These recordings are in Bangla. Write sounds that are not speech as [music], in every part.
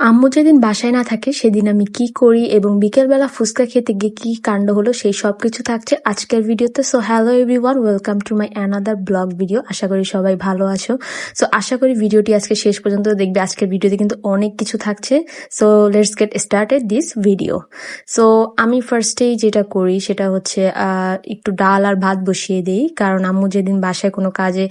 আম্মু যেদিন বাসায় না থাকে, সেদিন আমি কি করি এবং বিকেলবেলা ফুচকা খেতে গিয়ে কি কাণ্ড হলো, সেই সব কিছু থাকছে আজকের ভিডিওতে। So hello everyone welcome to my another blog video আশা করি সবাই ভালো আছো। সো আশা করি ভিডিওটি আজকে শেষ পর্যন্ত দেখবে। আজকের ভিডিওতে কিন্তু অনেক কিছু থাকছে। So let's get started this video so আমি ফার্স্টেই যেটা করি, সেটা হচ্ছে একটু ডাল আর ভাত বসিয়ে দিই। কারণ আম্মু যেদিন বাসায় কোনো কাজে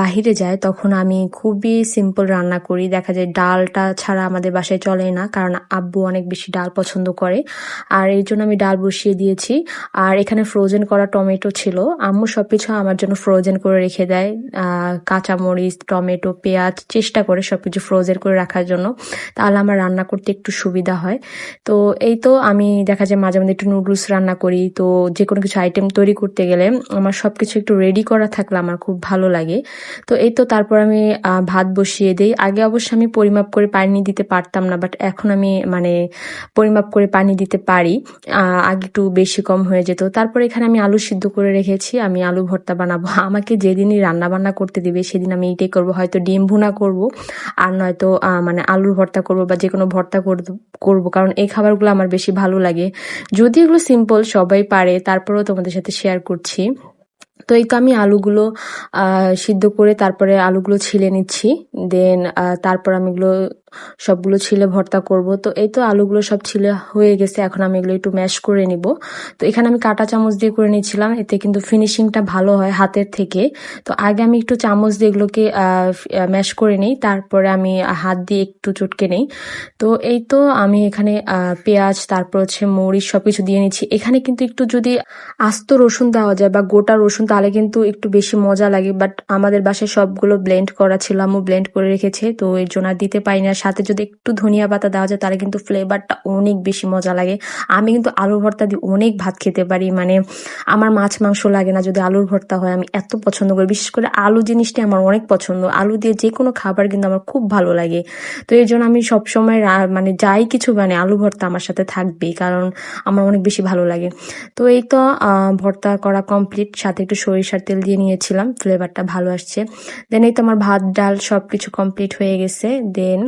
বাহিরে যায়, তখন আমি খুবই সিম্পল রান্না করি। দেখা যায় ডালটা ছাড়া আমাদের বাসায় চলে না, কারণ আব্বু অনেক বেশি ডাল পছন্দ করে। আর এই জন্য আমি ডাল বসিয়ে দিয়েছি। আর এখানে ফ্রোজেন করা টমেটো ছিল। আম্মু সবকিছু আমার জন্য ফ্রোজেন করে রেখে দেয়। কাঁচামরিচ, টমেটো, পেঁয়াজ, চেষ্টা করে সবকিছু ফ্রোজেন করে রাখার জন্য। তাহলে আমার রান্না করতে একটু সুবিধা হয়। তো এই তো আমি দেখা যায় মাঝে মাঝে একটু নুডলস রান্না করি। তো যে কোনো কিছু আইটেম তৈরি করতে গেলে আমার সবকিছু একটু রেডি করা থাকলে আমার খুব ভালো লাগে। তো এই তো তারপর আমি ভাত বসিয়ে দিই। আগে অবশ্য আমি পরিমাপ করে পানি দিতে পারতাম না বাট এখন আমি মানে পরিমাপ করে পানি দিতে পারি। আগে একটু বেশি কম হয়ে যেত। তারপর এখানে আমি আলু সিদ্ধ করে রেখেছি, আমি আলু ভর্তা বানাবো। [laughs] আমাকে যেদিনই রান্না বান্না করতে দিবে, সেদিন আমি এটাই করব। হয়তো ডিম ভুনা করব, আর নয়তো মানে আলুর ভর্তা করব বা যে কোনো ভর্তা করব, কারণ এই খাবারগুলো আমার বেশি ভালো লাগে। যদি এগুলো সিম্পল সবাই পারে, তারপরেও তোমাদের সাথে শেয়ার করছি। তো এই তো আমি আলুগুলো সিদ্ধ করে তারপরে আলুগুলো ছিলে নিচ্ছি। দেন তারপর আমি এগুলো সবগুলো ছিলে ভর্তা করব। তো এই তো আলুগুলো সব ছিলে হয়ে গেছে, এখন আমি এগুলো একটু ম্যাশ করে নিব। তো এখানে আমি কাঁটা চামচ দিয়ে করে নিয়েছিলাম, এতে কিন্তু ফিনিশিংটা ভালো হয় হাতের থেকে। তো আগে আমি একটু চামচ দিয়ে এগুলোকে ম্যাশ করে নিই, তারপরে আমি হাত দিয়ে একটু চটকে নেই। তো এই তো আমি এখানে পেঁয়াজ, তারপর হচ্ছে মরিচ সব কিছু দিয়ে নিচ্ছি। এখানে কিন্তু একটু যদি আস্ত রসুন দেওয়া যায় বা গোটা রসুন, তাহলে কিন্তু একটু বেশি মজা লাগে। বাট আমাদের বাসায় সবগুলো ব্লেন্ড করা ছিল, আম্মু ব্লেন্ড করে রেখেছে, তো এর জন্য আর দিতে পারি না। সাথে যদি একটু ধনিয়া পাতা দেওয়া যায়, তাহলে কিন্তু ফ্লেভারটা অনেক বেশি মজা লাগে। আমি কিন্তু আলুর ভর্তা দিয়ে অনেক ভাত খেতে পারি মানে আমার মাছ মাংস লাগে না যদি আলুর ভর্তা হয়, আমি এত পছন্দ করি। বিশেষ করে আলু জিনিসটা আমার অনেক পছন্দ। আলু দিয়ে যে কোনো খাবার কিন্তু আমার খুব ভালো লাগে। তো এই জন্য আমি সবসময় মানে যাই কিছু মানে আলু ভর্তা আমার সাথে থাকবেই, কারণ আমার অনেক বেশি ভালো লাগে। তো এই তো ভর্তা করা কমপ্লিট সাথে একটু সরিষার তেল দিয়ে নিয়েছিলাম ফ্লেভারটা ভালো আসছে। দেন এই তো আমার ভাত, ডাল সব কিছু কমপ্লিট হয়ে গেছে দেন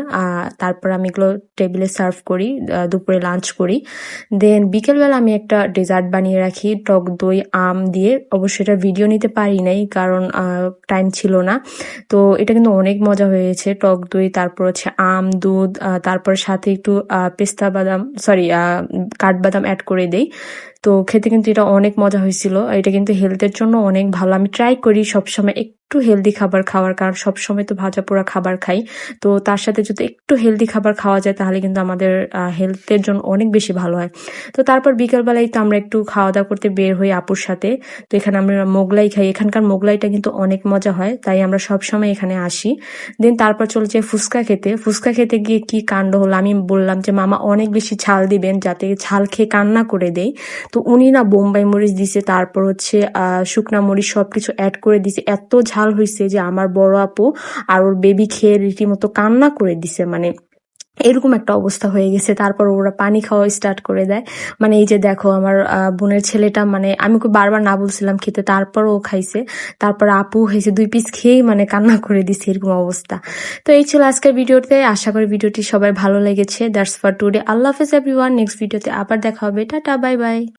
তারপর আমি এগুলো টেবিলে সার্ভ করি দুপুরে লাঞ্চ করি। দেন বিকেলবেলা আমি একটা ডেজার্ট বানিয়ে রাখি, টক দই, আম দিয়ে। অবশ্যই এটা ভিডিও নিতে পারি নাই, কারণ টাইম ছিল না। তো এটা কিন্তু অনেক মজা হয়েছে, টক দই, তারপর হচ্ছে আম, দুধ তারপর সাথে একটু পেস্তা বাদাম সরি কাঠবাদাম অ্যাড করে দেই। তো খেতে কিন্তু এটা অনেক মজা হয়েছিল। এটা কিন্তু হেলথের জন্য অনেক ভালো। আমি ট্রাই করি সবসময় একটু হেলদি খাবার খাওয়ার, কারণ সবসময় তো ভাজা পোড়া খাবার খাই। তো তার সাথে যদি একটু হেলদি খাবার খাওয়া যায়, তাহলে কিন্তু আমাদের হেলথের জন্য অনেক বেশি ভালো হয়। তো তারপর বিকেলবেলায় তো আমরা একটু খাওয়া দাওয়া করতে বের হই আপুর সাথে। তো এখানে আমরা মোগলাই খাই। এখানকার মোগলাইটা কিন্তু অনেক মজা হয়, তাই আমরা সব সময় এখানে আসি। দেন তারপর চলে যাই ফুচকা খেতে। ফুচকা খেতে গিয়ে কি কাণ্ড হলো? আমি বললাম যে, মামা, অনেক বেশি ঝাল দিবেন যাতে ঝাল খেয়ে কান্না করে দেই। তো উনি না বোম্বাই মরিচ দিছে, তারপর হচ্ছে শুকনা মরিচ সবকিছু অ্যাড করে দিছে। এত ঝাল হয়েছে যে আমার বড় আপু আর ওর বেবি খেয়ে রীতিমতো কান্না করে দিছে। মানে এরকম একটা অবস্থা হয়ে গেছে। তারপর ওরা পানি খাওয়া স্টার্ট করে দেয়। মানে এই যে দেখো আমার বোনের ছেলেটা মানে আমি বারবার না বলছিলাম খেতে তারপর ও খাইছে। তারপর আপু খাইছে দুই পিস খেয়েই মানে কান্না করে দিছে এরকম অবস্থা। তো এই ছিল আজকের ভিডিওতে। আশা করি ভিডিওটি সবাই ভালো লেগেছে। দ্যাটস ফর টুডে আল্লাহ হাফেজ এভরিওয়ান নেক্সট ভিডিওতে আবার দেখা হবে। Tata bye bye